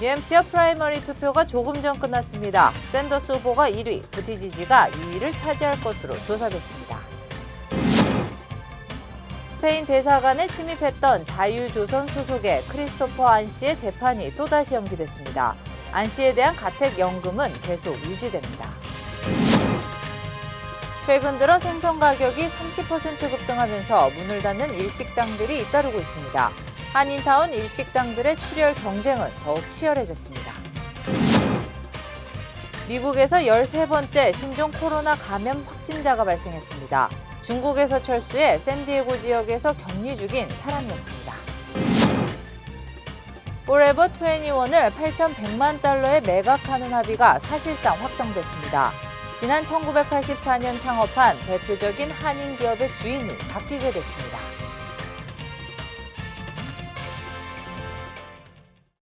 뉴햄시어 프라이머리 투표가 조금 전 끝났습니다. 샌더스 후보가 1위, 부티지지가 2위를 차지할 것으로 조사됐습니다. 스페인 대사관에 침입했던 자유조선 소속의 크리스토퍼 안 씨의 재판이 또다시 연기됐습니다. 안 씨에 대한 가택연금은 계속 유지됩니다. 최근 들어 생선 가격이 30% 급등하면서 문을 닫는 일식당들이 잇따르고 있습니다. 한인타운 일식당들의 출혈 경쟁은 더욱 치열해졌습니다. 미국에서 13번째 신종 코로나 감염 확진자가 발생했습니다. 중국에서 철수해 샌디에고 지역에서 격리 중인 사람이었습니다. 포레버 21을 8,100만 달러에 매각하는 합의가 사실상 확정됐습니다. 지난 1984년 창업한 대표적인 한인 기업의 주인이 바뀌게 됐습니다.